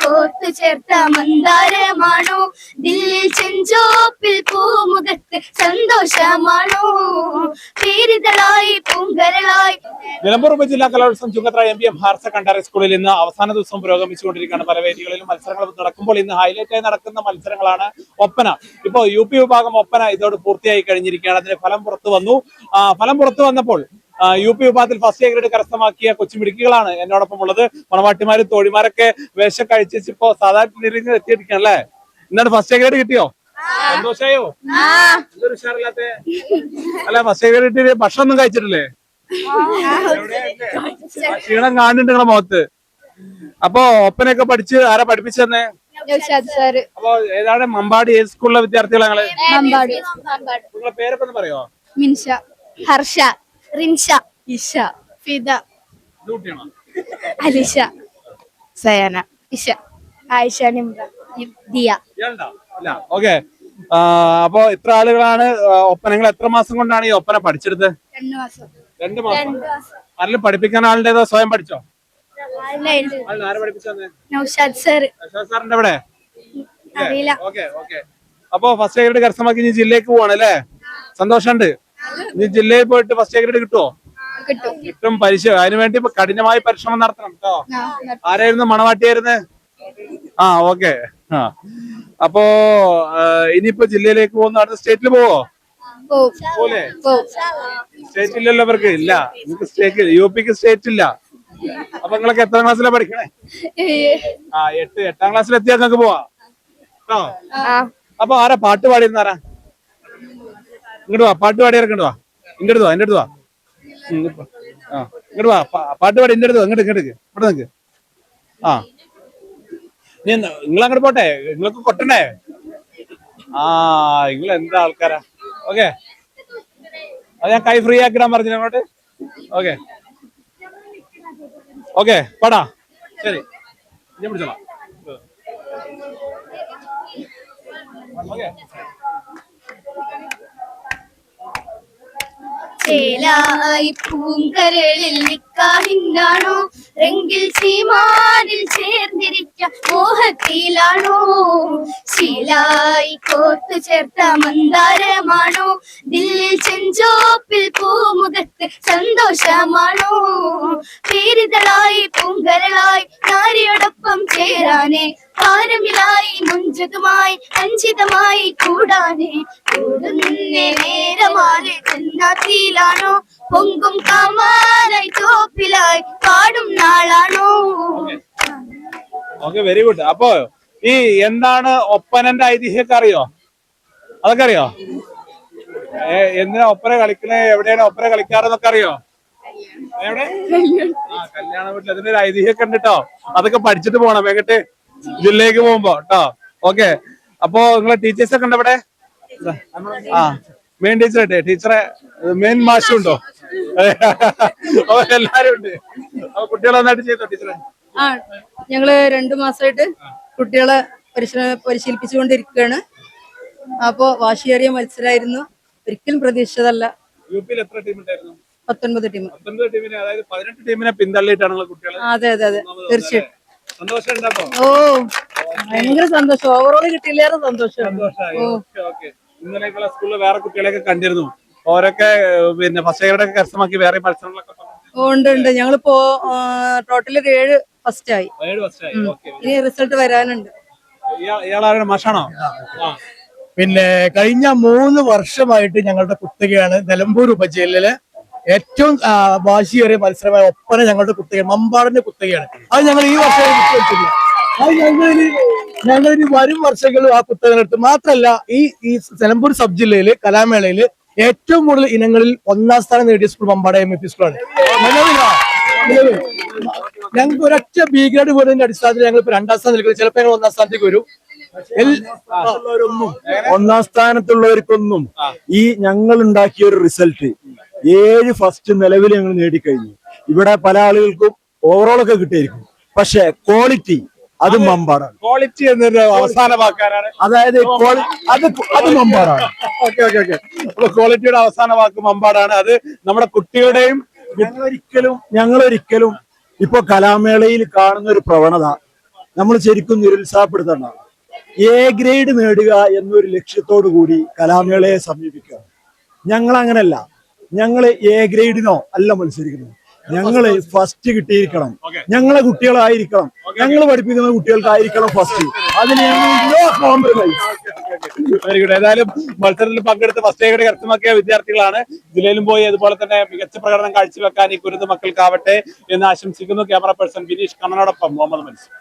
കോർത്തു ചേർത്ത മന്ദാരമാണോ? ദില്ലിൽ ചെഞ്ചോപ്പിൽ പൂമുഖത്ത് സന്തോഷമാണോ? പേരിതളായി പൂങ്കരളായി. നിലമ്പൂർ ഉപജില്ലാ കലോത്സവം Chungathara M P M higher secondary സ്കൂളിൽ ഇന്ന് അവസാന ദിവസം പുരോഗമിച്ചുകൊണ്ടിരിക്കുകയാണ് പല വേദികളിലും. മത്സരങ്ങൾ നടക്കുമ്പോൾ ഇന്ന് ഹൈലൈറ്റ് ആയി നടക്കുന്ന മത്സരങ്ങളാണ് ഒപ്പന. ഇപ്പോ യു പി വിഭാഗം ഒപ്പന ഇതോട് പൂർത്തിയായി കഴിഞ്ഞിരിക്കുകയാണ്. അതിന്റെ ഫലം പുറത്തു വന്നു. ഫലം പുറത്തു വന്നപ്പോൾ യു പി വിഭാഗത്തിൽ ഫസ്റ്റ് എ ഗ്രേഡ് കരസ്ഥമാക്കിയ കൊച്ചുമിടുക്കികളാണ് എന്നോടൊപ്പം ഉള്ളത്. മണവാട്ടിമാരും തോഴിമാരൊക്കെ വേഷം കഴിച്ചു ഇപ്പോ സാധാരണ നിരങ്ങിൽ എത്തിയിരിക്കുകയാണ് അല്ലേ? എന്താണ് ഫസ്റ്റ് എ ഗ്രേഡ് കിട്ടിയോ? സന്തോഷായോ? എന്തൊരു ഉഷാറില്ലാത്ത അല്ല ഫസ്റ്റ് എ ഗ്രേഡ് കിട്ടിയ ഭക്ഷണം ഒന്നും കഴിച്ചിട്ടില്ലേ? ക്ഷീണം കാണുന്നുണ്ട് നിങ്ങളെ മുഖത്ത്. അപ്പൊ ഒപ്പനയൊക്കെ പഠിച്ച് ആരാ പഠിപ്പിച്ചെന്നേ അപ്പൊ ഏതാണ് മമ്പാടി ഏത് സ്കൂളിലെ വിദ്യാർത്ഥികളെ നിങ്ങളെ പേരൊക്കെ ഒന്ന് പറയോ? മിൻഷ. ഹർഷ. റിൻഷ ഇഷ ഫിദ അലിഷ സയാന. ഇഷ ആയിഷ നിമ്ര ദിയ. ഓക്കെ. അപ്പോ ഇത്ര ആളുകളാണ് ഒപ്പനങ്ങൾ ഒപ്പന. നിങ്ങൾ എത്ര മാസം കൊണ്ടാണ് ഈ ഒപ്പന പഠിച്ചെടുത്തത്? രണ്ടു മാസം. രണ്ട് മാസം. ആരെങ്കിലും പഠിപ്പിക്കാൻ ആളുടെ ഏതോ സ്വയം പഠിച്ചോ? സാറിന്റെ എവിടെ അറിയില്ല. Okay okay. അപ്പൊ ഫസ്റ്റ് ഗ്രേഡ് കരസ്ഥമാക്കി ജില്ലയിലേക്ക് പോവാണ് അല്ലേ? സന്തോഷമുണ്ട്. ഇനി ജില്ലയിൽ പോയിട്ട് ഫസ്റ്റ് ഗ്രേഡ് കിട്ടുമോ കിട്ടും. പരിശ അതിനുവേണ്ടി ഇപ്പൊ കഠിനമായി പരിശ്രമം നടത്തണം കേട്ടോ ആരായിരുന്നു മണവാട്ടിയായിരുന്നു? ആ ഓക്കെ ആ. അപ്പോ ഇനിയിപ്പോ ജില്ലയിലേക്ക് പോകുന്ന. അടുത്ത സ്റ്റേറ്റിൽ പോവോ? പോലെ. സ്റ്റേറ്റ് ഇല്ലല്ലോ അവർക്ക് ഇല്ല. നിങ്ങൾക്ക് സ്റ്റേറ്റ് യു പിക്ക് സ്റ്റേറ്റ് ഇല്ല. അപ്പൊ നിങ്ങളൊക്കെ എത്രാം ക്ലാസ്സിലാ പഠിക്കണേ? ആ എട്ട്. എട്ടാം ക്ലാസ്സിൽ എത്തിയാൽ നിങ്ങൾക്ക് പോവാ. കേട്ടോ അപ്പൊ ആരാ പാട്ട് പാടിയിരുന്ന ആരാ? ഇങ്ങോട്ട് വാ പാട്ട് പാടി ഇറക്കണ്ട് വാ. ഇങ്ങോട്ട് വാ എന്റെ അടുത്ത് വാ ആ ഇങ്ങോട്ട് വാ പാട്ട് പാടി എന്റെ അടുത്ത് ഇങ്ങോട്ട് ഇങ്ങോട്ട് ഇവിടെ നിൽക്ക് ആ. നീ നിങ്ങൾ അങ്ങോട്ട് പോട്ടെ? നിങ്ങൾക്ക് കൊട്ടണേ? ആ നിങ്ങൾ എന്താ ആൾക്കാരാ? ഓക്കെ. അത് ഞാൻ കൈ ഫ്രീ ആക്കിടാൻ പറഞ്ഞു അങ്ങോട്ട്? ഓക്കെ. ഓക്കെ പാടാ. ശരി. ഞാൻ പിടിച്ചോളാം. ഓക്കെ. ചേലായി പൂങ്കരളിൽ നിൽക്കാണോ രംഗിൽ സീമാനിൽ ചേർന്നിരിക്ക മോഹത്തിലാണോ? ശീലായി കോർത്തു ചേർത്ത മന്ദാരമാണോ? ദില്ലിൽ ചെഞ്ചോപ്പിൽ പൂമുഖത്ത് സന്തോഷമാണോ? പേരിതളായി പൂങ്കരളായി ചേരാനേ താരമിലായി മുഞ്ചതുമായി അഞ്ചിതമായി കൂടാനെ. കൂടുന്നേ നേരമാറി ചെന്നാത്തിയിലാണോ പൊങ്കും കാമാനായി തോപ്പിലായി പാടും നാളാണോ? ഓക്കെ വെരി ഗുഡ് അപ്പോ ഈ എന്താണ് ഒപ്പനന്റെ ഐതിഹ്യമൊക്കെ അറിയോ? അതൊക്കെ അറിയോ? എന്തിനാ ഒപ്പന കളിക്കണേ? എവിടെയാണ് ഒപ്പന കളിക്കാറെന്നൊക്കെ അറിയോ? എവിടെ? കല്യാണ വീട്ടിൽ. അതിന്റെ ഒരു ഐതിഹ്യമൊക്കെ ഉണ്ട് കേട്ടോ അതൊക്കെ പഠിച്ചിട്ട് പോണം. വേഗട്ട് ജില്ലയിലേക്ക് പോകുമ്പോ കേട്ടോ ഓക്കെ. അപ്പോ നിങ്ങളെ ടീച്ചേഴ്സ് ഒക്കെ ഉണ്ട് ഇവിടെ? ആ മെയിൻ ടീച്ചർ ടീച്ചറെ മെയിൻ മാഷും ഉണ്ടോ? എല്ലാരും ഉണ്ട്. കുട്ടികളെ നന്നായിട്ട് ചെയ്തോ ടീച്ചറെ ആ ഞങ്ങൾ രണ്ടു മാസമായിട്ട് കുട്ടികളെ പരിശീലിപ്പിച്ചുകൊണ്ടിരിക്കുകയാണ്. അപ്പോ വാശിയേറിയ മത്സരമായിരുന്നു ഒരിക്കലും പ്രതീക്ഷിച്ചതല്ല. യു പിയിൽ എത്ര ടീം ഉണ്ടായിരുന്നു? പത്തൊൻപത് ടീം. പത്തൊൻപത് ടീമിനെ അതായത് പതിനെട്ട് ടീമിനെ പിന്തള്ളിയിട്ടാണ് കുട്ടികളെ. അതെ അതെ അതെ. തീർച്ചയായിട്ടും സന്തോഷം ഓ ഭയങ്കര സന്തോഷം. ഓവറോൾ കിട്ടിയില്ലേറെ സന്തോഷം. Okay okay. സ്കൂളിൽ വേറെ കുട്ടികളെയൊക്കെ കണ്ടിരുന്നു. ഓരൊക്കെ പിന്നെ ഫസ്റ്റ് ഇയറുടെ കരസ്ഥമാക്കി വേറെ മത്സരങ്ങളൊക്കെ. ഓ ഉണ്ട് ഉണ്ട്. ഞങ്ങളിപ്പോ ടോട്ടൽ ഒരു ഏഴ് ഫസ്റ്റ് ആയി. ഏഴ് ഫസ്റ്റ് ആയി. ഓക്കെ. ഇനി റിസൾട്ട് വരാനുണ്ട്. ഇയാളാരുടെ മഷാണോ? പിന്നെ കഴിഞ്ഞ മൂന്ന് വർഷമായിട്ട് ഞങ്ങളുടെ കുത്തകയാണ് നിലമ്പൂർ ഉപജില്ലയിലെ ഏറ്റവും വാശിയേറിയ മത്സരമായ ഒപ്പന ഞങ്ങളുടെ കുത്തക മമ്പാടിന്റെ കുത്തകയാണ്. അത് ഞങ്ങൾ ഈ വർഷം വിട്ടുവെച്ചില്ല അത് ഞങ്ങൾ ഞങ്ങൾ ഇനി വരും വർഷങ്ങളിലും ആ കുത്തകനെടുത്ത് മാത്രമല്ല ഈ ഈ നിലമ്പൂർ സബ് ജില്ലയിൽ കലാമേളയിൽ ഏറ്റവും കൂടുതൽ ഇനങ്ങളിൽ ഒന്നാം സ്ഥാനം നേടിയ school Mampad M A P സ്കൂളാണ്. ഞങ്ങൾക്ക് ഒരൊറ്റ ബി ഗ്രേഡ് പോയതിന്റെ അടിസ്ഥാനത്തിൽ ഞങ്ങൾ ഇപ്പൊ രണ്ടാം സ്ഥാനം നിൽക്കുന്നത് ചിലപ്പോൾ ഞങ്ങൾ ഒന്നാം സ്ഥാനത്തേക്ക് വരും. ഒന്നാം സ്ഥാനത്തുള്ളവർക്കൊന്നും ഈ ഞങ്ങൾ ഉണ്ടാക്കിയ ഒരു റിസൾട്ട് ഏഴ് ഫസ്റ്റ് നിലവിൽ ഞങ്ങൾ നേടിക്കഴിഞ്ഞു. ഇവിടെ പല ആളുകൾക്കും ഓവറോൾ ഒക്കെ കിട്ടിയിരിക്കും. പക്ഷെ ക്വാളിറ്റി അത് മമ്പാടാണ് ക്വാളിറ്റി എന്നൊരു അവസാന വാക്കാനാണ് അതായത് അത് അത് മമ്പാടാണ് ഓക്കെ ഓക്കെ ഓക്കെ. അപ്പൊ ക്വാളിറ്റിയുടെ അവസാന വാക്ക് മമ്പാടാണ് അത് നമ്മുടെ കുട്ടികളുടെയും ഞങ്ങളൊരിക്കലും ഞങ്ങളൊരിക്കലും ഇപ്പൊ കലാമേളയിൽ കാണുന്ന ഒരു പ്രവണത നമ്മൾ ശരിക്കും നിരുത്സാഹപ്പെടുത്തണം. എ ഗ്രേഡ് നേടുക എന്നൊരു ലക്ഷ്യത്തോടു കൂടി കലാമേളയെ സമീപിക്കുക. ഞങ്ങൾ അങ്ങനല്ല ഞങ്ങൾ എ ഗ്രേഡിനോ അല്ല മത്സരിക്കുന്നത്. ഞങ്ങൾ ഫസ്റ്റ് കിട്ടിയിരിക്കണം. ഞങ്ങളെ കുട്ടികളായിരിക്കണം. ഞങ്ങൾ പഠിപ്പിക്കുന്ന കുട്ടികൾക്കായിരിക്കണം ഫസ്റ്റ് അതിന് നോ കോംപ്രമൈസ് വെരി ഗുഡ് ഏതായാലും മത്സരത്തിൽ പങ്കെടുത്ത് ഫസ്റ്റ് ഗ്രേഡ് കരസ്ഥമാക്കിയ വിദ്യാർത്ഥികളാണ്. ജില്ലയിലും പോയി അതുപോലെ തന്നെ മികച്ച പ്രകടനം കാഴ്ചവെക്കാൻ ഈ കുരുന്ന് മക്കൾക്കാവട്ടെ എന്ന് ആശംസിക്കുന്നു. ക്യാമറ പേഴ്സൺ ബിനീഷ് കണ്ണനോടൊപ്പം മുഹമ്മദ് മൻസൂർ.